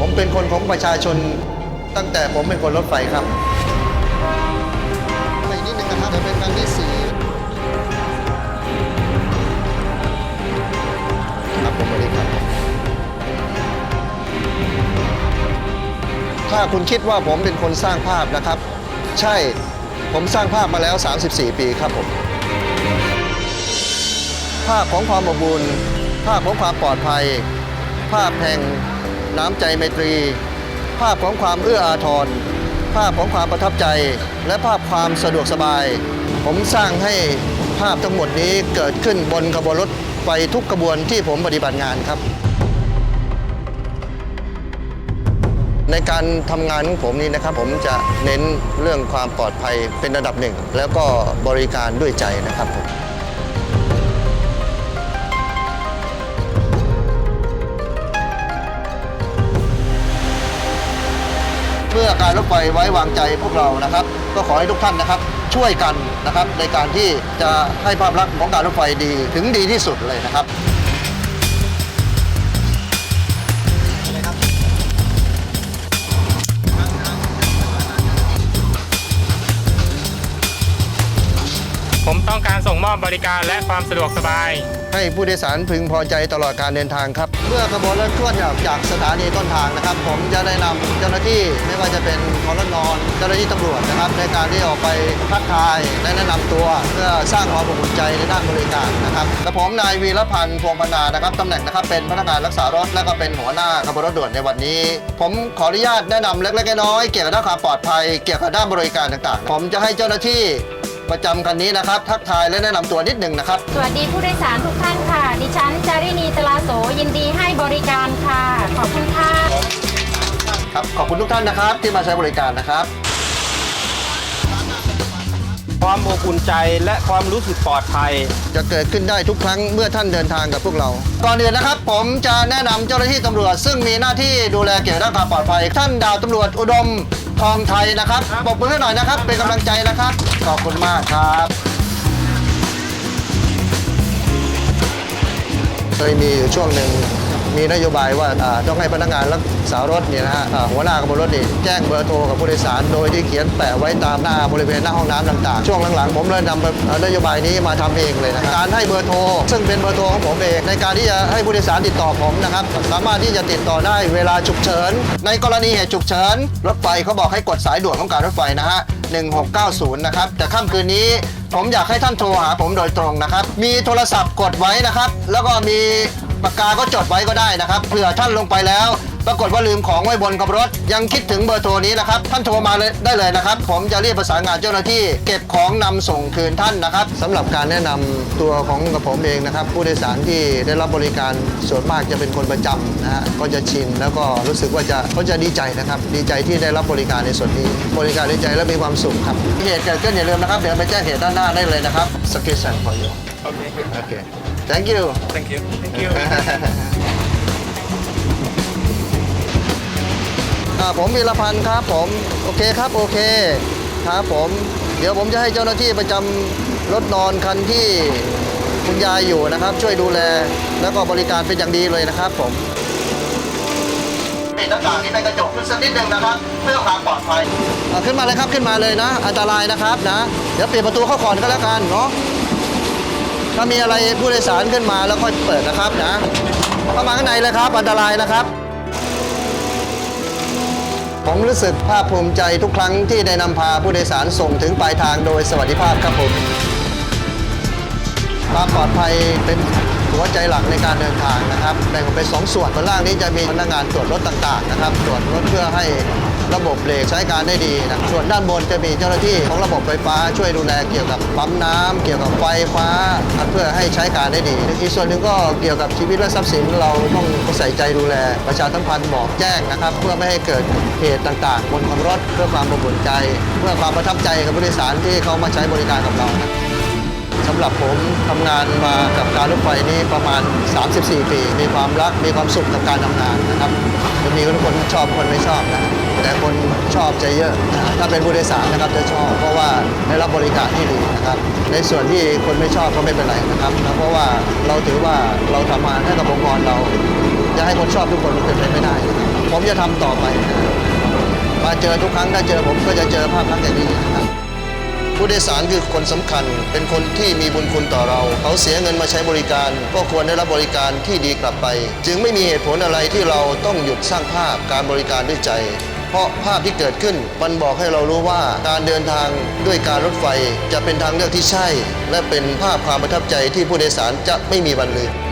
ผมเป็นคนของประชาชนตั้งแต่ผมเป็นคนรถไฟครับไปนิดนึงนะครับจะเป็นครั้งที่สี่ครับผมสวัสดีครับ ถ้าคุณคิดว่าผมเป็นคนสร้างภาพนะครับ ใช่ผมสร้างภาพมาแล้ว 34 ปีครับผมภาพของความอบอุ่นภาพของความปลอดภัย ภาพแห่ง น้ำใจไมตรี ภาพของความเอื้ออาทร ภาพของความประทับใจ และภาพความสะดวกสบาย ผมสร้างให้ภาพทั้งหมดนี้เกิดขึ้นบนขบวนรถไฟทุกขบวนที่ผมปฏิบัติงานครับ ในการทำงานของผมนี่นะครับ ผมจะเน้นเรื่องความปลอดภัยเป็นระดับหนึ่ง แล้วก็บริการด้วยใจนะครับผม มื่อการรถไฟไว้วางใจพวกเรานะครับ ก็ขอให้ทุกท่านนะครับ ช่วยกันนะครับในการที่จะให้ภาพลักษณ์ของการรถไฟดีถึงดีที่สุดเลยนะครับ มอบบริการและความสะดวกสบาย ให้ผู้โดยสารพึงพอใจตลอดการเดินทางครับ เมื่อขบวนรถเคลื่อนออกจากสถานีต้นทางนะครับ ผมจะได้นำเจ้าหน้าที่ไม่ว่าจะเป็นคอรนอนเจ้าหน้าที่ตำรวจนะครับ ในการที่ออกไปทักทายและแนะนำตัว เพื่อสร้างความอบอุ่นใจในด้านบริการนะครับและผมนายวีรพันธ์พวงพนานะครับตำแหน่งนะครับเป็นพนักงานรักษารถและก็เป็นหัวหน้าขบวนรถด่วนในวันนี้ ผมขออนุญาตแนะนำเล็กๆน้อยๆเกี่ยวกับด้านความปลอดภัย เกี่ยวกับด้านบริการต่างๆ ผมจะให้เจ้าหน้าที่ ประจำคันนี้นะครับ ทักทายและแนะนำตัวนิดหนึ่งนะครับ สวัสดีผู้โดยสารทุกท่านค่ะ ดิฉันจารินีตลาโสยินดีให้บริการค่ะ ขอบคุณค่ะ ครับขอบคุณทุกท่านนะครับที่มาใช้บริการนะครับ ความอบอุ่นใจและความรู้สึกปลอดภัย จะเกิดขึ้นได้ทุกครั้งเมื่อท่านเดินทางกับพวกเรา ก่อนอื่นนะครับ ผมจะแนะนำเจ้าหน้าที่ตำรวจซึ่งมีหน้าที่ดูแลเกี่ยวกับด้านความปลอดภัย ท่านดาวตำรวจอุดม ทองไทยนะครับปรบมือให้หน่อยนะครับ เป็นกำลังใจนะครับ ขอบคุณมากครับเคยมีอยู่ช่วงหนึ่ง มีนโยบายว่าต้องให้พนักงานรักษารถเนี่ยนะฮะหัวหน้าขบวนรถนี่แจ้งเบอร์โทรกับผู้โดยสาร โดยที่เขียนแปะไว้ตามหน้าบริเวณหน้าห้องน้ำต่างๆ ช่วงหลังๆ ผมเลยนำนโยบายนี้มาทำเองเลยนะการให้เบอร์โทร ซึ่งเป็นเบอร์โทรของผมเอง ในการที่จะให้ผู้โดยสารติดต่อผมนะครับ สามารถที่จะติดต่อได้เวลาฉุกเฉิน ในกรณีเหตุฉุกเฉิน รถไฟเขาบอกให้กดสายด่วนของการรถไฟนะฮะ1690 นะครับ แต่ค่ำคืนนี้ผมอยากให้ท่านโทรหาผมโดยตรงนะครับ มีโทรศัพท์กดไว้นะครับ แล้วก็มี ปากกาก็จดไว้ก็ได้นะครับเผื่อท่านลงไปแล้ว ปรากฏว่าลืมของไว้บนขับรถ ยังคิดถึงเบอร์โทรนี้นะครับ ท่านโทรมาเลยได้เลยนะครับ ผมจะเรียกประสานงานเจ้าหน้าที่ เก็บของนำส่งคืนท่านนะครับสำหรับการแนะนำตัวของกับผมเองนะครับ ผู้โดยสารที่ได้รับบริการส่วนมากจะเป็นคนประจำนะฮะก็จะชินแล้วก็รู้สึกว่าจะเขาจะดีใจนะครับ ดีใจที่ได้รับบริการในส่วนนี้ บริการดีใจและมีความสุขครับเหตุเกิดขึ้นอย่าลืมนะครับเดี๋ยวไปแจ้งเหตุด้านหน้าได้เลยนะครับสกิสัน for you โอเคโอเค thank you thank you thank you อ่าผมวีรพันธ์ครับผมโอเคครับโอเคครับผมเดี๋ยวผมจะให้เจ้าหน้าที่ประจำรถนอนคันที่คุณยายอยู่นะครับ ช่วยดูแล แล้วก็บริการเป็นอย่างดีเลยนะครับผมปิดหน้าต่างนี้เป็นกระจกขึ้นสักนิดหนึ่งนะครับ เพื่อความปลอดภัย อ่าขึ้นมาเลยครับขึ้นมาเลยนะ อันตรายนะครับนะ เดี๋ยวปิดประตูเข้าก่อนก็แล้วกันเนาะ ถ้ามีอะไรผู้โดยสารขึ้นมาแล้วค่อยเปิดนะครับนะเข้ามาข้างในเลยครับ อันตรายนะครับ ผมรู้สึกภาคภูมิใจทุกครั้งที่ได้นำพาผู้โดยสารส่งถึงปลายทางโดยสวัสดิภาพครับผมความปลอดภัยเป็นหัวใจหลักในการเดินทางนะครับแบ่งออกเป็นสองส่วนบนล่างนี้จะมีพนักงานตรวจรถต่างๆนะครับ ตรวจรถเพื่อให้ ระบบเบรกใช้การได้ดีนะส่วนด้านบนจะมีเจ้าหน้าที่ของระบบไฟฟ้าช่วยดูแลเกี่ยวกับปั๊มน้ำเกี่ยวกับไฟฟ้าเพื่อให้ใช้การได้ดี อีกส่วนหนึ่งก็เกี่ยวกับชีวิตและทรัพย์สินเราต้องใส่ใจดูแล ประชาสัมพันธ์บอกแจ้งนะครับ เพื่อไม่ให้เกิดเหตุต่างๆ บนขับรถเพื่อความอบอุ่นใจ เพื่อความประทับใจกับผู้โดยสารที่เขามาใช้บริการกับเรานะสำหรับผมทำงานมากับการรถไฟนี่ประมาณ 34 ปี มีความรัก มีความสุขกับการทำงานนะครับจะมีคนชอบคนไม่ชอบนะ แต่คนชอบจะเยอะนะถ้าเป็นผู้โดยสารนะครับจะชอบ เพราะว่าได้รับบริการที่ดีนะครับ ในส่วนที่คนไม่ชอบก็ไม่เป็นไรนะครับนะเพราะว่าเราถือว่าเราทำงานให้กับองค์กรเราจะให้คนชอบทุกคนมันเป็นไปไม่ได้ ผมจะทำต่อไปนะมาเจอทุกครั้งถ้าเจอผมก็จะเจอภาพลักษณ์อย่างนี้นะครับผู้โดยสารคือคนสำคัญ เป็นคนที่มีบุญคุณต่อเรา เขาเสียเงินมาใช้บริการ ก็ควรได้รับบริการที่ดีกลับไป จึงไม่มีเหตุผลอะไรที่เราต้องหยุดสร้างภาพการบริการด้วยใจ เพราะภาพที่เกิดขึ้นมันบอกให้เรารู้ว่าการเดินทางด้วยการรถไฟจะเป็นทางเลือกที่ใช่ และเป็นภาพความประทับใจที่ผู้โดยสารจะไม่มีวันลืม